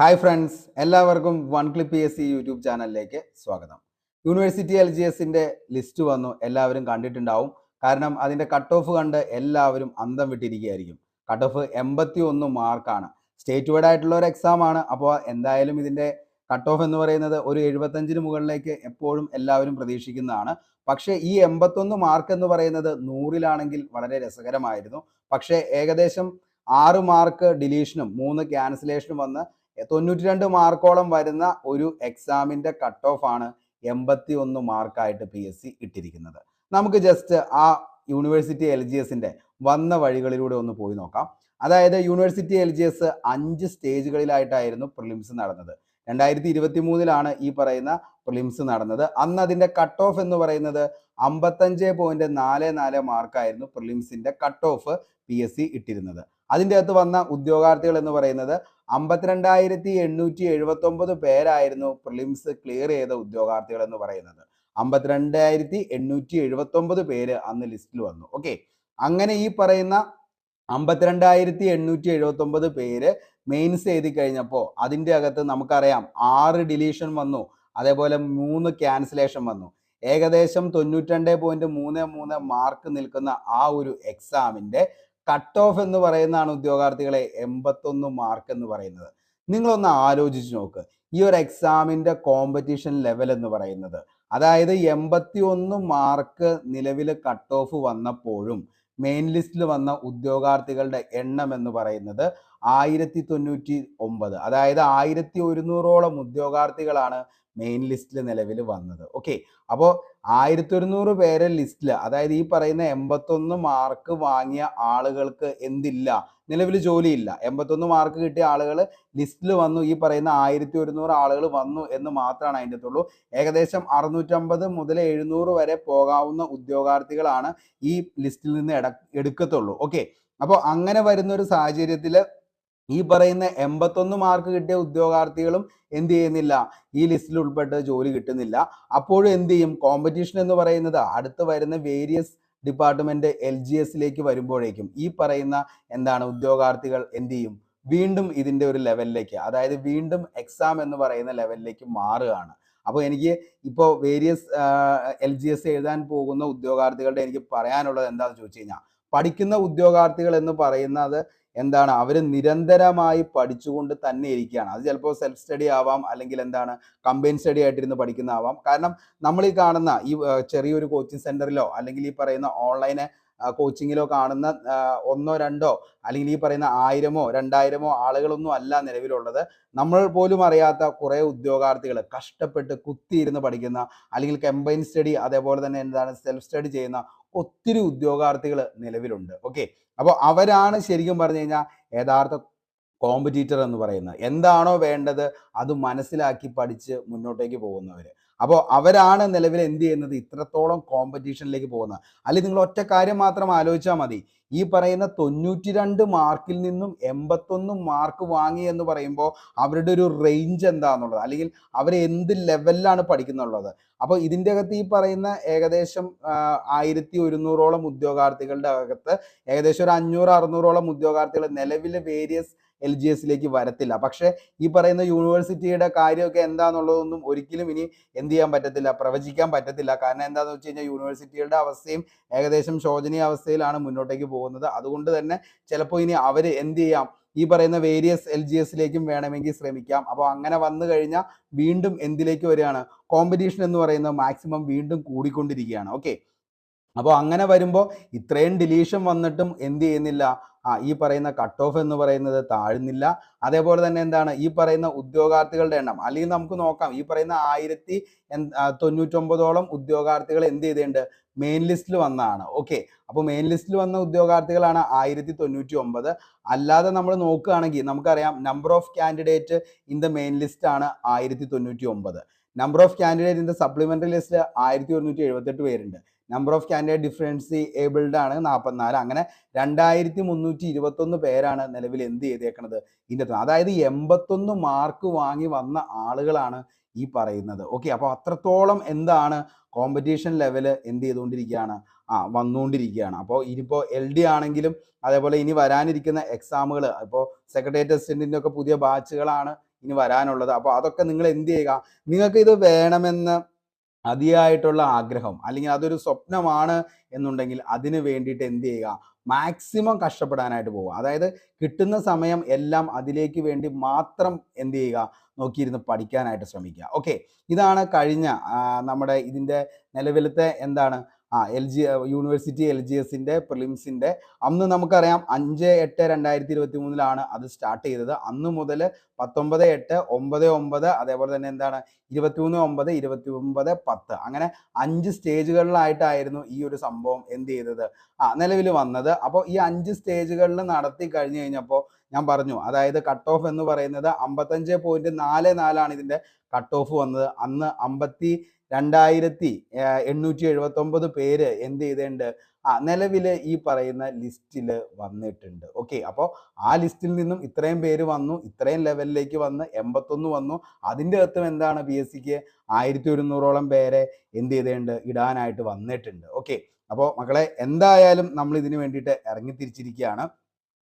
Hi friends എല്ലാവർക്കും one clip P S C YouTube ചാനലിലേക്ക് സ്വാഗതം യൂണിവേഴ്സിറ്റി എൽ ജി എസിന്റെ ലിസ്റ്റ് വന്നു എല്ലാവരും കണ്ടിട്ടുണ്ടാവും. കാരണം അതിന്റെ കട്ട് ഓഫ് കണ്ട് എല്ലാവരും അന്തം വിട്ടിരിക്കുകയായിരിക്കും. കട്ട് ഓഫ് എൺപത്തി ഒന്ന് മാർക്കാണ് സ്റ്റേറ്റ് വൈഡ് ആയിട്ടുള്ള ഒരു എക്സാം ആണ്. അപ്പോൾ എന്തായാലും ഇതിന്റെ കട്ട് ഓഫ് എന്ന് പറയുന്നത് ഒരു എഴുപത്തഞ്ചിന് മുകളിലേക്ക് എപ്പോഴും എല്ലാവരും പ്രതീക്ഷിക്കുന്നതാണ്. പക്ഷേ ഈ എൺപത്തൊന്ന് മാർക്ക് എന്ന് പറയുന്നത് നൂറിലാണെങ്കിൽ വളരെ രസകരമായിരുന്നു. പക്ഷേ ഏകദേശം ആറ് മാർക്ക് ഡിലീഷനും മൂന്ന് ക്യാൻസലേഷനും വന്ന് തൊണ്ണൂറ്റി രണ്ട് മാർക്കോളം വരുന്ന ഒരു എക്സാമിന്റെ കട്ട് ഓഫ് ആണ് എൺപത്തി ഒന്ന് മാർക്കായിട്ട് പി എസ് സി ഇട്ടിരിക്കുന്നത്. നമുക്ക് ജസ്റ്റ് ആ യൂണിവേഴ്സിറ്റി എൽ ജി എസിന്റെ വന്ന വഴികളിലൂടെ ഒന്ന് പോയി നോക്കാം. അതായത് യൂണിവേഴ്സിറ്റി എൽ ജി എസ് അഞ്ച് സ്റ്റേജുകളിലായിട്ടായിരുന്നു പ്രിലിംസ് നടന്നത്. രണ്ടായിരത്തി ഇരുപത്തി മൂന്നിലാണ് ഈ പറയുന്ന പ്രിലിംസ് നടന്നത്. അന്ന് അതിന്റെ കട്ട് ഓഫ് എന്ന് പറയുന്നത് അമ്പത്തഞ്ച് പോയിന്റ് നാല് നാല് മാർക്കായിരുന്നു പ്രിലിംസിന്റെ cut off P S C ഇട്ടിരുന്നത്. അതിന്റെ അകത്ത് വന്ന ഉദ്യോഗാർത്ഥികൾ എന്ന് പറയുന്നത് അമ്പത്തിരണ്ടായിരത്തി എണ്ണൂറ്റി എഴുപത്തി ഒമ്പത് പേരായിരുന്നു പ്രിലിംസ് ക്ലിയർ ചെയ്ത ഉദ്യോഗാർത്ഥികൾ എന്ന് പറയുന്നത്. അമ്പത്തിരണ്ടായിരത്തി എണ്ണൂറ്റി എഴുപത്തി ഒമ്പത് പേര് അന്ന് ലിസ്റ്റിൽ വന്നു. ഓക്കെ അങ്ങനെ ഈ പറയുന്ന അമ്പത്തിരണ്ടായിരത്തി എണ്ണൂറ്റി എഴുപത്തി ഒമ്പത് പേര് മെയിൻസ് എഴുതി കഴിഞ്ഞപ്പോൾ അതിന്റെ അകത്ത് നമുക്കറിയാം ആറ് ഡിലീഷൻ വന്നു. അതേപോലെ മൂന്ന് ക്യാൻസലേഷൻ വന്നു. ഏകദേശം തൊണ്ണൂറ്റി രണ്ട് പോയിന്റ് മൂന്ന് മൂന്ന് മാർക്ക് നിൽക്കുന്ന ആ ഒരു എക്സാമിന്റെ കട്ട് ഓഫ് എന്ന് പറയുന്നതാണ് ഉദ്യോഗാർത്ഥികളെ എൺപത്തൊന്ന് മാർക്ക് എന്ന് പറയുന്നത്. നിങ്ങളൊന്ന് ആലോചിച്ച് നോക്ക്. ഈ ഒരു എക്സാമിന്റെ കോമ്പറ്റീഷൻ ലെവൽ എന്ന് പറയുന്നത്. അതായത് എൺപത്തി ഒന്ന് മാർക്ക് നിലവിൽ കട്ട് ഓഫ് വന്നപ്പോഴും മെയിൻ ലിസ്റ്റിൽ വന്ന ഉദ്യോഗാർത്ഥികളുടെ എണ്ണം എന്ന് പറയുന്നത് ആയിരത്തി തൊണ്ണൂറ്റി ഒമ്പത് അതായത് ആയിരത്തി ഒരുന്നൂറോളം ഉദ്യോഗാർത്ഥികളാണ് മെയിൻ ലിസ്റ്റിൽ നിലവിൽ വന്നത്. ഓക്കെ അപ്പോൾ ആയിരത്തി ഒരുന്നൂറ് പേരെ ലിസ്റ്റിൽ അതായത് ഈ പറയുന്ന എൺപത്തൊന്ന് മാർക്ക് വാങ്ങിയ ആളുകൾക്ക് എന്തില്ല? നിലവിൽ ജോലിയില്ല. എൺപത്തൊന്ന് മാർക്ക് കിട്ടിയ ആളുകൾ ലിസ്റ്റിൽ വന്നു. ഈ പറയുന്ന ആയിരത്തി ഒരുന്നൂറ് ആളുകൾ വന്നു എന്ന് മാത്രമാണ് അതിന്റെ അകത്തുള്ളൂ. ഏകദേശം അറുന്നൂറ്റമ്പത് മുതൽ എഴുന്നൂറ് വരെ പോകാവുന്ന ഉദ്യോഗാർത്ഥികളാണ് ഈ ലിസ്റ്റിൽ നിന്ന് എട എടുക്കത്തുള്ളൂ. ഓക്കെ അപ്പോൾ അങ്ങനെ വരുന്ന ഒരു സാഹചര്യത്തിൽ ഈ പറയുന്ന എൺപത്തൊന്ന് മാർക്ക് കിട്ടിയ ഉദ്യോഗാർത്ഥികളും എന്ത് ചെയ്യുന്നില്ല ഈ ലിസ്റ്റിൽ ഉൾപ്പെട്ട് ജോലി കിട്ടുന്നില്ല. അപ്പോഴും എന്ത് ചെയ്യും? കോമ്പറ്റീഷൻ എന്ന് പറയുന്നത് അടുത്ത് വരുന്ന വേരിയസ് ഡിപ്പാർട്ട്മെന്റ് എൽ ജി എസിലേക്ക് വരുമ്പോഴേക്കും ഈ പറയുന്ന എന്താണ് ഉദ്യോഗാർത്ഥികൾ എന്ത് ചെയ്യും? വീണ്ടും ഇതിന്റെ ഒരു ലെവലിലേക്ക് അതായത് വീണ്ടും എക്സാം എന്ന് പറയുന്ന ലെവലിലേക്ക് മാറുകയാണ്. അപ്പോൾ എനിക്ക് ഇപ്പോൾ വേരിയസ് എൽ ജി എസ് എഴുതാൻ പോകുന്ന ഉദ്യോഗാർത്ഥികളുടെ എനിക്ക് പറയാനുള്ളത് എന്താണെന്ന് ചോദിച്ചു കഴിഞ്ഞാൽ പഠിക്കുന്ന ഉദ്യോഗാർത്ഥികൾ എന്ന് പറയുന്നത് എന്താണ്? അവർ നിരന്തരമായി പഠിച്ചുകൊണ്ട് തന്നെ ഇരിക്കുകയാണ്. അത് ചിലപ്പോൾ സെൽഫ് സ്റ്റഡി ആവാം അല്ലെങ്കിൽ എന്താണ്? കമ്പൈൻ സ്റ്റഡി ആയിട്ടിരുന്ന് പഠിക്കുന്നതാവാം. കാരണം നമ്മൾ ഈ കാണുന്ന ഈ ചെറിയൊരു കോച്ചിങ് സെന്ററിലോ അല്ലെങ്കിൽ ഈ പറയുന്ന ഓൺലൈൻ കോച്ചിങ്ങിലോ കാണുന്ന ഒന്നോ രണ്ടോ അല്ലെങ്കിൽ ഈ പറയുന്ന ആയിരമോ രണ്ടായിരമോ ആളുകളൊന്നും അല്ല നിലവിലുള്ളത്. നമ്മൾ പോലും അറിയാത്ത കുറേ ഉദ്യോഗാർത്ഥികൾ കഷ്ടപ്പെട്ട് കുത്തിയിരുന്ന് പഠിക്കുന്ന അല്ലെങ്കിൽ കമ്പൈൻ സ്റ്റഡി അതേപോലെ തന്നെ എന്താണ് സെൽഫ് സ്റ്റഡി ചെയ്യുന്ന ഒത്തിരി ഉദ്യോഗാർത്ഥികൾ നിലവിലുണ്ട്. ഓക്കെ അപ്പോൾ അവരാണ് ശരിക്കും പറഞ്ഞു കഴിഞ്ഞാൽ യഥാർത്ഥ കോമ്പറ്റീറ്റർ എന്ന് പറയുന്നത്. എന്താണോ വേണ്ടത് അത് മനസ്സിലാക്കി പഠിച്ച് മുന്നോട്ടേക്ക് പോകുന്നവർ അപ്പോൾ അവരാണ് നിലവിൽ എന്ത് ചെയ്യുന്നത്? ഇത്രത്തോളം കോമ്പറ്റീഷനിലേക്ക് പോകുന്നത്. അല്ലെങ്കിൽ നിങ്ങൾ ഒറ്റ കാര്യം മാത്രം ആലോചിച്ചാൽ മതി. ഈ പറയുന്ന തൊണ്ണൂറ്റി രണ്ട് മാർക്കിൽ നിന്നും എൺപത്തൊന്ന് മാർക്ക് വാങ്ങി എന്ന് പറയുമ്പോൾ അവരുടെ ഒരു റേഞ്ച് എന്താണെന്നുള്ളത് അല്ലെങ്കിൽ അവർ എന്ത് ലെവലിലാണ് പഠിക്കുന്നുള്ളത്? അപ്പോൾ ഇതിന്റെ അകത്ത് ഈ പറയുന്ന ഏകദേശം ആയിരത്തി ഒരുന്നൂറോളം ഉദ്യോഗാർത്ഥികളുടെ അകത്ത് ഏകദേശം ഒരു അഞ്ഞൂറ് അറുന്നൂറോളം ഉദ്യോഗാർത്ഥികൾ നിലവിൽ വേരിയസ് എൽ ജി എസിലേക്ക് വരത്തില്ല. പക്ഷേ ഈ പറയുന്ന യൂണിവേഴ്സിറ്റിയുടെ കാര്യമൊക്കെ എന്താണെന്നുള്ളതൊന്നും ഒരിക്കലും ഇനി എന്ത് ചെയ്യാൻ പറ്റത്തില്ല പ്രവചിക്കാൻ പറ്റത്തില്ല. കാരണം എന്താണെന്ന് വെച്ച് കഴിഞ്ഞാൽ യൂണിവേഴ്സിറ്റികളുടെ അവസ്ഥയും ഏകദേശം ശോചനീയ അവസ്ഥയിലാണ് മുന്നോട്ടേക്ക് പോകുന്നത്. അതുകൊണ്ട് തന്നെ ചിലപ്പോൾ ഇനി അവർ എന്ത് ചെയ്യാം? ഈ പറയുന്ന വേരിയസ് എൽ ജി എസിലേക്കും വേണമെങ്കിൽ ശ്രമിക്കാം. അപ്പോൾ അങ്ങനെ വന്നു കഴിഞ്ഞാൽ വീണ്ടും എന്തിലേക്ക് വരികയാണ്? കോമ്പറ്റീഷൻ എന്ന് പറയുന്നത് മാക്സിമം വീണ്ടും കൂടിക്കൊണ്ടിരിക്കുകയാണ്. ഓക്കെ. അപ്പോൾ അങ്ങനെ വരുമ്പോൾ ഇത്രയും ഡിലീഷൻ വന്നിട്ടും എന്ത് ചെയ്യുന്നില്ല? ആ ഈ പറയുന്ന കട്ട് ഓഫ് എന്ന് പറയുന്നത് താഴ്ന്നില്ല. അതേപോലെ തന്നെ എന്താണ്? ഈ പറയുന്ന ഉദ്യോഗാർത്ഥികളുടെ എണ്ണം. അല്ലെങ്കിൽ നമുക്ക് നോക്കാം. ഈ പറയുന്ന ആയിരത്തി തൊണ്ണൂറ്റൊമ്പതോളം ഉദ്യോഗാർത്ഥികൾ എന്ത് ചെയ്തിട്ടുണ്ട്? മെയിൻ ലിസ്റ്റിൽ വന്നതാണ്. ഓക്കെ അപ്പോൾ മെയിൻ ലിസ്റ്റിൽ വന്ന ഉദ്യോഗാർത്ഥികളാണ് ആയിരത്തി തൊണ്ണൂറ്റി ഒമ്പത് അല്ലാതെ നമ്മൾ നോക്കുകയാണെങ്കിൽ നമുക്കറിയാം number of candidate in the main list ആണ് ആയിരത്തി തൊണ്ണൂറ്റി ഒമ്പത് number of candidate in the supplementary list ആയിരത്തി ഒരുന്നൂറ്റി എഴുപത്തെട്ട് പേരുണ്ട്. Number of candidate differently abled ആണ് നാൽപ്പത്തിനാല് അങ്ങനെ രണ്ടായിരത്തി മുന്നൂറ്റി ഇരുപത്തൊന്ന് പേരാണ് നിലവിൽ എന്ത് ചെയ്തേക്കണത്? ഇതിന്റെ. അതായത് എൺപത്തൊന്ന് മാർക്ക് വാങ്ങി വന്ന ആളുകളാണ് ഈ പറയുന്നത്. ഓക്കെ അപ്പോൾ അത്രത്തോളം എന്താണ് കോമ്പറ്റീഷൻ ലെവൽ എന്ത് ചെയ്തുകൊണ്ടിരിക്കുകയാണ്? ആ വന്നുകൊണ്ടിരിക്കുകയാണ്. അപ്പോൾ ഇനിയിപ്പോൾ എൽ ഡി ആണെങ്കിലും അതേപോലെ ഇനി വരാനിരിക്കുന്ന എക്സാമുകൾ ഇപ്പോൾ സെക്രട്ടേറിയറ്റ് അസിസ്റ്റന്റിന്റെ ഒക്കെ പുതിയ ബാച്ചുകളാണ് ഇനി വരാനുള്ളത്. അപ്പോൾ അതൊക്കെ നിങ്ങൾ എന്ത് ചെയ്യുക? നിങ്ങൾക്ക് ഇത് വേണമെന്ന് അതിയായിട്ടുള്ള ആഗ്രഹം അല്ലെങ്കിൽ അതൊരു സ്വപ്നമാണ് എന്നുണ്ടെങ്കിൽ അതിന് വേണ്ടിയിട്ട് എന്ത് ചെയ്യുക? മാക്സിമം കഷ്ടപ്പെടാനായിട്ട് പോവുക. അതായത് കിട്ടുന്ന സമയം എല്ലാം അതിലേക്ക് വേണ്ടി മാത്രം എന്ത് ചെയ്യുക? നോക്കിയിരുന്ന് പഠിക്കാനായിട്ട് ശ്രമിക്കുക. ഓക്കെ ഇതാണ് കഴിഞ്ഞ നമ്മുടെ ഇതിന്റെ നിലവിലത്തെ എന്താണ് ആ L G university L G എസിന്റെ പ്രിലിംസിന്റെ അന്ന് നമുക്കറിയാം അഞ്ച് എട്ട് രണ്ടായിരത്തി ഇരുപത്തി മൂന്നിലാണ് അത് സ്റ്റാർട്ട് ചെയ്തത്. അന്ന് മുതൽ പത്തൊമ്പത് എട്ട് ഒമ്പത് ഒമ്പത് അതേപോലെ തന്നെ എന്താണ്? ഇരുപത്തിമൂന്ന് ഒമ്പത് ഇരുപത്തി ഒമ്പത് പത്ത്. അങ്ങനെ അഞ്ച് സ്റ്റേജുകളിലായിട്ടായിരുന്നു ഈ ഒരു സംഭവം എന്ത് ചെയ്തത്? ആ നിലവിൽ വന്നത്. അപ്പോൾ ഈ അഞ്ച് സ്റ്റേജുകളിൽ നടത്തി കഴിഞ്ഞു കഴിഞ്ഞപ്പോൾ ഞാൻ പറഞ്ഞു അതായത് കട്ട് ഓഫ് എന്ന് പറയുന്നത് അമ്പത്തഞ്ച് പോയിന്റ് നാല് നാലാണ് ഇതിന്റെ കട്ട് ഓഫ് വന്നത്. അന്ന് അമ്പത്തി രണ്ടായിരത്തി എണ്ണൂറ്റി എഴുപത്തൊമ്പത് പേര് എന്ത് ചെയ്തിട്ടുണ്ട്? ആ നിലവിൽ ഈ പറയുന്ന ലിസ്റ്റിൽ വന്നിട്ടുണ്ട്. ഓക്കെ അപ്പോൾ ആ ലിസ്റ്റിൽ നിന്നും ഇത്രയും പേര് വന്നു ഇത്രയും ലെവലിലേക്ക് വന്ന് എൺപത്തൊന്ന് വന്നു. അതിന്റെ അകത്തും എന്താണ് പി എസ് സിക്ക് ആയിരത്തി ഒരുന്നൂറോളം പേരെ എന്ത് ചെയ്തിട്ടുണ്ട്? ഇടാനായിട്ട് വന്നിട്ടുണ്ട്. ഓക്കെ അപ്പോൾ മക്കളെ എന്തായാലും നമ്മൾ ഇതിന് വേണ്ടിയിട്ട് ഇറങ്ങി തിരിച്ചിരിക്കുകയാണ്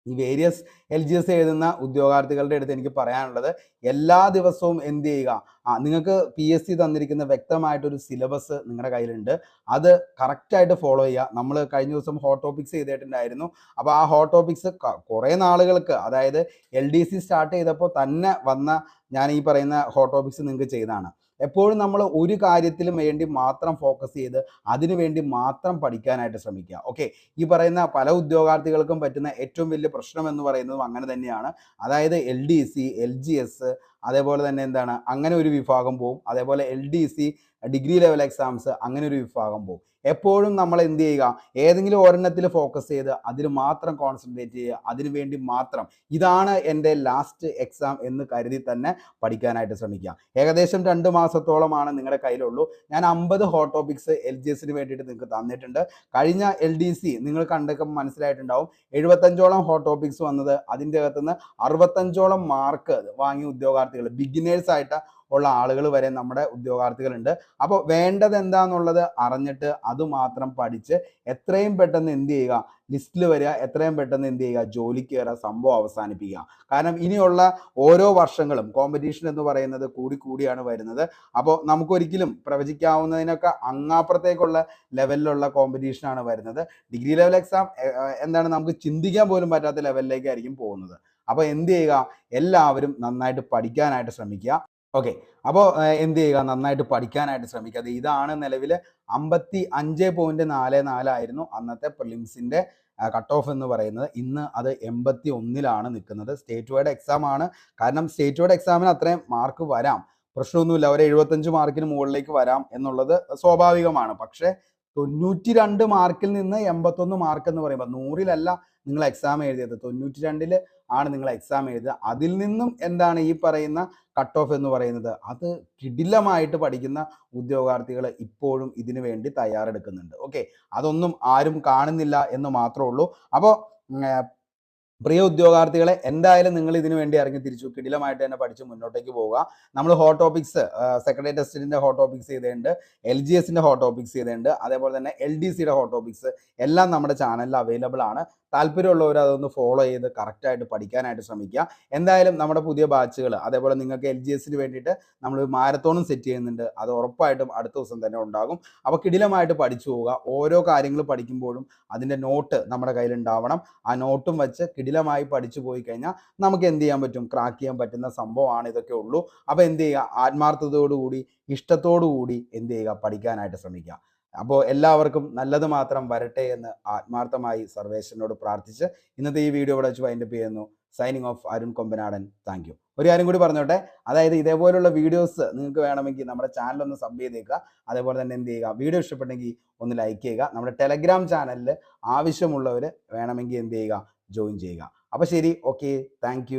ഈ വേരിയസ് എൽ ജി എസ് എഴുതുന്ന ഉദ്യോഗാർത്ഥികളുടെ അടുത്ത് എനിക്ക് പറയാനുള്ളത് എല്ലാ ദിവസവും എന്ത് ചെയ്യുക? ആ നിങ്ങൾക്ക് പി എസ് സി തന്നിരിക്കുന്ന വ്യക്തമായിട്ടൊരു സിലബസ് നിങ്ങളുടെ കയ്യിലുണ്ട്. അത് കറക്റ്റായിട്ട് ഫോളോ ചെയ്യുക. നമ്മൾ കഴിഞ്ഞ ദിവസം ഹോട്ട് ടോപ്പിക്സ് ചെയ്തിട്ടുണ്ടായിരുന്നു. അപ്പോൾ ആ ഹോട്ട് ടോപ്പിക്സ് കുറേ നാളുകൾക്ക് അതായത് എൽ ഡി സി സ്റ്റാർട്ട് ചെയ്തപ്പോൾ തന്നെ വന്ന ഞാൻ ഈ പറയുന്ന ഹോട്ട് ടോപ്പിക്സ് നിങ്ങൾക്ക് ചെയ്തതാണ്. എപ്പോഴും നമ്മൾ ഒരു കാര്യത്തിലും വേണ്ടി മാത്രം ഫോക്കസ് ചെയ്ത് അതിനു വേണ്ടി മാത്രം പഠിക്കാനായിട്ട് ശ്രമിക്കുക. ഓക്കെ ഈ പറയുന്ന പല ഉദ്യോഗാർത്ഥികൾക്കും പറ്റുന്ന ഏറ്റവും വലിയ പ്രശ്നം എന്ന് പറയുന്നതും അങ്ങനെ തന്നെയാണ്. അതായത് L D C L G S അതേപോലെ തന്നെ എന്താണ്? അങ്ങനെ ഒരു വിഭാഗം പോവും. അതേപോലെ L D C degree level exams അങ്ങനെ ഒരു വിഭാഗം പോകും എപ്പോഴും നമ്മൾ എന്ത് ചെയ്യുക ഏതെങ്കിലും ഒരെണ്ണത്തിൽ ഫോക്കസ് ചെയ്ത് അതിൽ മാത്രം കോൺസെൻട്രേറ്റ് ചെയ്യുക അതിനു വേണ്ടി മാത്രം. ഇതാണ് എന്റെ ലാസ്റ്റ് എക്സാം എന്ന് കരുതി തന്നെ പഠിക്കാനായിട്ട് ശ്രമിക്കുക. ഏകദേശം രണ്ട് മാസത്തോളമാണ് നിങ്ങളുടെ കയ്യിലുള്ളൂ. ഞാൻ അമ്പത് ഹോട്ട് ടോപ്പിക്സ് എൽ ജി എസിന് വേണ്ടിയിട്ട് നിങ്ങൾക്ക് തന്നിട്ടുണ്ട്. കഴിഞ്ഞ എൽ ഡി സി നിങ്ങൾ കണ്ടൊക്കെ മനസ്സിലായിട്ടുണ്ടാവും. എഴുപത്തഞ്ചോളം ഹോട്ട് ടോപ്പിക്സ് വന്നത് അതിന്റെ അകത്തുനിന്ന് അറുപത്തഞ്ചോളം മാർക്ക് വാങ്ങിയ ഉദ്യോഗാർത്ഥികൾ ബിഗിനേഴ്സ് ആയിട്ട് ഉള്ള ആളുകൾ വരെ നമ്മുടെ ഉദ്യോഗാർത്ഥികളുണ്ട്. അപ്പോൾ വേണ്ടത് എന്താണെന്നുള്ളത് അറിഞ്ഞിട്ട് അത് മാത്രം പഠിച്ച് എത്രയും പെട്ടെന്ന് എന്ത് ചെയ്യുക? ലിസ്റ്റിൽ വരിക. എത്രയും പെട്ടെന്ന് എന്ത് ചെയ്യുക? ജോലിക്ക് കയറുക. സംഭവം അവസാനിപ്പിക്കുക. കാരണം ഇനിയുള്ള ഓരോ വർഷങ്ങളും കോമ്പറ്റീഷൻ എന്ന് പറയുന്നത് കൂടി കൂടിയാണ് വരുന്നത്. അപ്പോൾ നമുക്കൊരിക്കലും പ്രവചിക്കാവുന്നതിനൊക്കെ അങ്ങാപ്പുറത്തേക്കുള്ള ലെവലിലുള്ള കോമ്പറ്റീഷനാണ് വരുന്നത്. ഡിഗ്രി ലെവൽ എക്സാം എന്താണ് നമുക്ക് ചിന്തിക്കാൻ പോലും പറ്റാത്ത ലെവലിലേക്കായിരിക്കും പോകുന്നത്. അപ്പോൾ എന്ത് ചെയ്യുക? എല്ലാവരും നന്നായിട്ട് പഠിക്കാനായിട്ട് ശ്രമിക്കുക. ഓക്കെ അപ്പോൾ എന്ത് ചെയ്യുക? നന്നായിട്ട് പഠിക്കാനായിട്ട് ശ്രമിക്കുക. അത് ഇതാണ് നിലവിൽ അമ്പത്തി അഞ്ച് പോയിന്റ് നാല് നാലായിരുന്നു അന്നത്തെ പ്രിലിംസിന്റെ കട്ട് ഓഫ് എന്ന് പറയുന്നത്. ഇന്ന് അത് എൺപത്തി ഒന്നിലാണ് നിൽക്കുന്നത്. സ്റ്റേറ്റ് വൈഡ് എക്സാം ആണ്. കാരണം സ്റ്റേറ്റ് വൈഡ് എക്സാമിന് അത്രയും മാർക്ക് വരാം. പ്രശ്നമൊന്നുമില്ല. ഒരു എഴുപത്തഞ്ച് മാർക്കിന് മുകളിലേക്ക് വരാം എന്നുള്ളത് സ്വാഭാവികമാണ്. പക്ഷേ തൊണ്ണൂറ്റി രണ്ട് മാർക്കിൽ നിന്ന് എൺപത്തൊന്ന് മാർക്ക് എന്ന് പറയുമ്പോൾ നൂറിലല്ല നിങ്ങൾ എക്സാം എഴുതിയത്. തൊണ്ണൂറ്റി രണ്ടിൽ ആണ് നിങ്ങൾ എക്സാം എഴുതുക. അതിൽ നിന്നും എന്താണ് ഈ പറയുന്ന കട്ട് ഓഫ് എന്ന് പറയുന്നത്? അത് കിടിലമായിട്ട് പഠിക്കുന്ന ഉദ്യോഗാർത്ഥികൾ ഇപ്പോഴും ഇതിനു വേണ്ടി തയ്യാറെടുക്കുന്നുണ്ട്. ഓക്കെ അതൊന്നും ആരും കാണുന്നില്ല എന്ന് മാത്രമേ ഉള്ളൂ. അപ്പോൾ പ്രിയ ഉദ്യോഗാർത്ഥികളെ എന്തായാലും നിങ്ങൾ ഇതിനു വേണ്ടി ഇറങ്ങി തിരിച്ചു. കിടിലമായിട്ട് തന്നെ പഠിച്ച് മുന്നോട്ടേക്ക് പോവുക. നമ്മൾ ഹോട്ട് ടോപ്പിക്സ് സെക്രട്ടറി ടെസ്റ്റിന്റെ ഹോട്ട് ടോപ്പിക്സ് ചെയ്തിട്ടുണ്ട്. എൽ ജി എസിന്റെ ഹോട്ട് ടോപ്പിക്സ് ചെയ്തിട്ടുണ്ട്. അതേപോലെ തന്നെ എൽ ഡി സിയുടെ ഹോട്ട് ടോപ്പിക്സ് എല്ലാം നമ്മുടെ ചാനലിൽ അവൈലബിൾ ആണ്. താല്പര്യമുള്ളവർ അതൊന്ന് ഫോളോ ചെയ്ത് കറക്റ്റായിട്ട് പഠിക്കാനായിട്ട് ശ്രമിക്കുക. എന്തായാലും നമ്മുടെ പുതിയ ബാച്ചുകൾ അതേപോലെ നിങ്ങൾക്ക് എൽ ജി എസിന് വേണ്ടിയിട്ട് നമ്മൾ മാരത്തോണും സെറ്റ് ചെയ്യുന്നുണ്ട്. അത് ഉറപ്പായിട്ടും അടുത്ത ദിവസം തന്നെ ഉണ്ടാകും. അപ്പോൾ കിടിലമായിട്ട് പഠിച്ചു പോവുക. ഓരോ കാര്യങ്ങൾ പഠിക്കുമ്പോഴും അതിന്റെ നോട്ട് നമ്മുടെ കയ്യിൽ ഉണ്ടാവണം. ആ നോട്ടും വെച്ച് കിടിലമായി പഠിച്ചു പോയി കഴിഞ്ഞാൽ നമുക്ക് എന്ത് ചെയ്യാൻ പറ്റും? ക്രാക്ക് ചെയ്യാൻ പറ്റുന്ന സംഭവമാണ് ഇതൊക്കെ ഉള്ളൂ. അപ്പോൾ എന്ത് ചെയ്യുക? ആത്മാർത്ഥതയോടുകൂടി ഇഷ്ടത്തോടുകൂടി എന്ത് ചെയ്യുക? പഠിക്കാനായിട്ട് ശ്രമിക്കുക. അപ്പോൾ എല്ലാവർക്കും നല്ലത് മാത്രം വരട്ടെ എന്ന് ആത്മാർത്ഥമായി സർവേശ്വരനോട് പ്രാർത്ഥിച്ച് ഇന്നത്തെ ഈ വീഡിയോ ഇവിടെ വെച്ച് വൈൻഡപ്പ് ചെയ്യുന്നു. Signing off Arun Kombanadan. Thank you ഒരു കാര്യം കൂടി പറഞ്ഞോട്ടെ? അതായത് ഇതേപോലുള്ള വീഡിയോസ് നിങ്ങൾക്ക് വേണമെങ്കിൽ നമ്മുടെ ചാനൽ ഒന്ന് സബ് ചെയ്തേക്കുക. അതേപോലെ തന്നെ എന്ത് ചെയ്യുക? വീഡിയോ ഇഷ്ടപ്പെട്ടെങ്കിൽ ഒന്ന് ലൈക്ക് ചെയ്യുക. നമ്മുടെ ടെലഗ്രാം ചാനലിൽ ആവശ്യമുള്ളവർ വേണമെങ്കിൽ എന്ത് ചെയ്യുക? ജോയിൻ ചെയ്യുക. അപ്പോൾ ശരി ഓക്കെ താങ്ക്